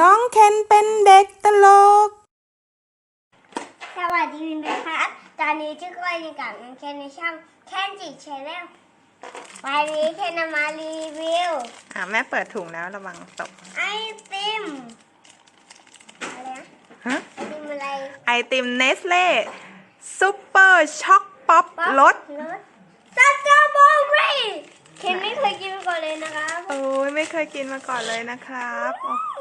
น้องเคนเป็นเด็กตลก สวัสดีนะครับ ตอนนี้ชื่อก้อยในกับน้องเคนในช่องแคนจิชแนลวันนี้เคนจะมารีวิวอ่าแม่เปิดถุงแล้วระวังตก ไอติม อะไรนะฮะ ไอติมอะไรไอติมเนสเล่ซูเปอร์ช็อกป๊อปป๊อปรสรสสตรอเบอรี่ ไม่เคยกินมาก่อนเลยนะครับ โอ้โห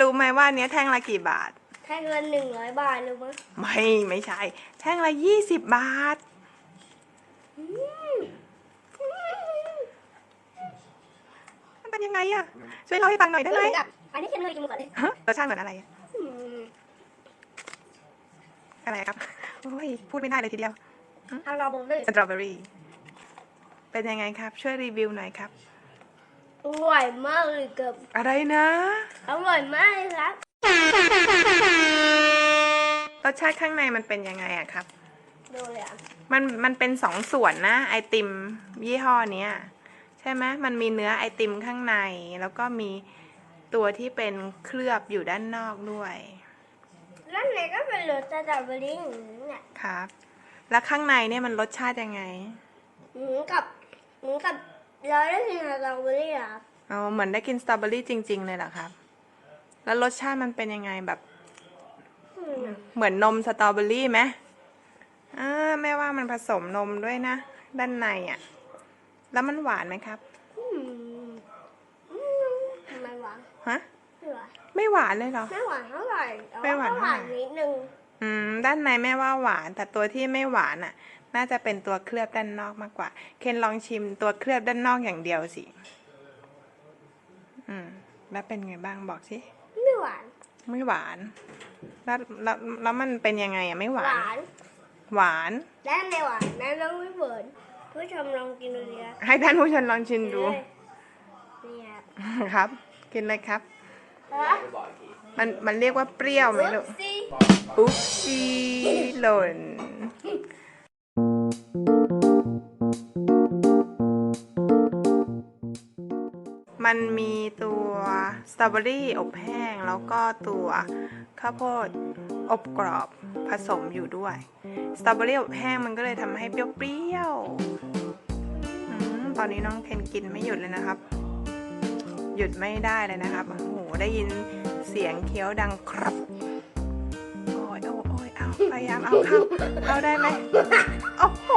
รู้ไหมว่าอันเนี้ยแท่งละกี่บาท แท่งละหนึ่งร้อยบาทหรือมั้งไม่ไม่ใช่ แท่งละยี่สิบบาทอืมมันเป็นยังไงอะช่วยเล่าให้ฟังหน่อยได้ไหมอันนี้เคนเคยกินมาก่อนเลยฮะรสชาติเหมือนอะไรอะอืมอะไรครับโอ้ยพูดไม่ได้เลยทีเดียวสตรอเบอรี่สตรอเบอรี่ เป็นยังไงครับ ช่วยรีวิวหน่อยครับ อร่อยมากเลยเกือบอะไรนะ อร่อยมากเลยครับรสชาติข้างในมันเป็นยังไงอะครับ ดูเลยอะมันมันเป็นสองส่วนนะ ไอติมยี่ห้อเนี้ยใช่ไหมมันมีเนื้อไอติมข้างใน แล้วก็มีตัวที่เป็นเคลือบอยู่ด้านนอกด้วยแล้วไหนก็เป็นรสสตรอเบอรี่อย่างนี้เนี่ยครับ แล้วข้างในเนี่ยมันรสชาติยังไงเหมือนกับเหมือนกับ เราได้กินสตรอเบอรี่อะครับอ๋อเหมือนได้กินสตรอเบอรี่จริง ๆ เลยเหรอครับ แล้วรสชาติมันเป็นยังไงแบบอืมเหมือนนมสตรอเบอรี่ไหมอ่าแม่ว่ามันผสมนมด้วยนะ ด้านในอะ่ะ แล้วมันหวานไหมครับอืมอืมทำไมหวานฮะไม่หวานไม่หวานเลยเหรอ ไม่หวานเท่าไหร่แต่ไม่หวานก็เท่าหไหร่วานนิดนึงอืม ด้านในแม่ว่าหวาน แต่ตัวที่ไม่หวานอะ น่าจะเป็นตัวเคลือบด้านนอกมากกว่า เคนลองชิมตัวเคลือบด้านนอกอย่างเดียวสิ อืม แล้วเป็นไงบ้างบอกสิ ไม่หวาน ไม่หวาน แล้วแล้วแล้วมันเป็นยังไงอะไม่หหวานวานหวาน และในหวานนั้นต้องไม่เบิร์นผู้ชมลองกินดูดีนะให้ท่านผู้ชมลองชิมดูเนี่ยครับ กินเลยครับแล้วมันมันเรียกว่าเปรี้ยวไหมลูกสิอุ๊บชีหล่น มันมีตัวสตรอเบอรี่อบแห้ง แล้วก็ตัวข้าวโพดอบกรอบผสมอยู่ด้วยสตรอเบอรี่อบแห้งมันก็เลยทำให้เปรี้ยวๆตอนนี้น้องเคนกินไม่หยุดเลยนะครับ หยุดไม่ได้เลยนะครับโอ้โหได้ยินเสียงเคี้ยวดังครับโอ้ยโอ้ยโอ้ยเอาพยายามเอาเข้าเข้าได้ไหมโอ้โห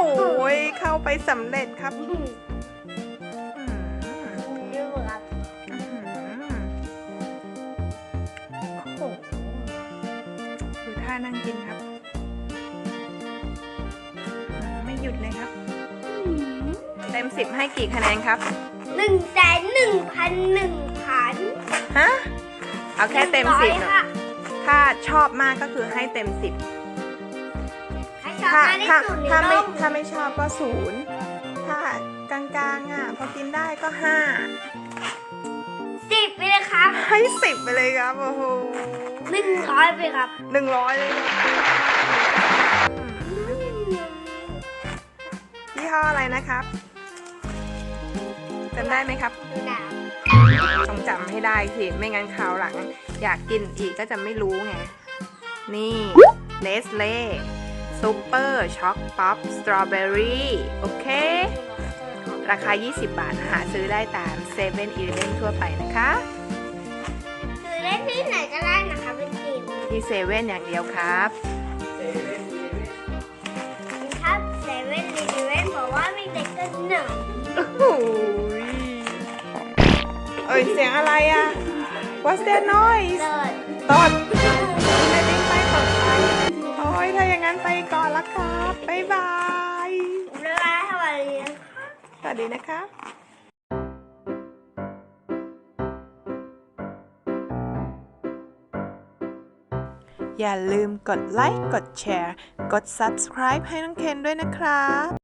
เข้าไปสำเร็จครับ ดูท่านั่งกินครับอืมไม่หยุดเลยครับ เต็มสิบให้กี่คะแนนครับ หนึ่งแสนหนึ่งพันหนึ่งพันฮะ เอาแค่เต็มสิบร้อยเนอะค่ะถ้าชอบมากก็คือให้เต็มสิบให้ชอบถ้ามากที่ถ้าสุดในถ้าโลไม่กถ้าไม่ชอบก็ศูนย์ถ้ากลางๆอะพอกินได้ก็ห้าสิบไปเลยครับ ให้สิบไปเลยครับโอ้โห หนึ่งร้อยไปครับหนึ่งร้อยเลยนะยี่ห้ออะไรนะครับจำได้ไหมครับดูดาวต้องจำให้ได้สิไม่งั้นคราวหลัง อยากกินอีกก็จะไม่รู้ไง นี่เนสเล่ซูเปอร์ช็อกป๊อปสตรอเบอรี่โอเค ราคา 20 บาท หาซื้อได้ตาม7 e เ e ่ e อทั่วไปนะคะคือเล่นที่ไหนก็ได้นะคะเป็น ทีมที่เซเว่นอย่างเดียวครับครับเซเว่นรีเวนบอกว่ามีเด็กกันหนึ่งโอ้โหยเอ้ยเสียงอะไรอะ What's that noise เลิศตดไม่ได้ไปตดไปโอ้ยถ้าอย่างนั้นไปก่อนละครับ บ๊ายบายเวลาเท่าไหร่เนี่ยสวัสดีนะคะ อย่าลืมกดไลค์ กดแชร์ กด subscribe ให้น้องเคนด้วยนะครับ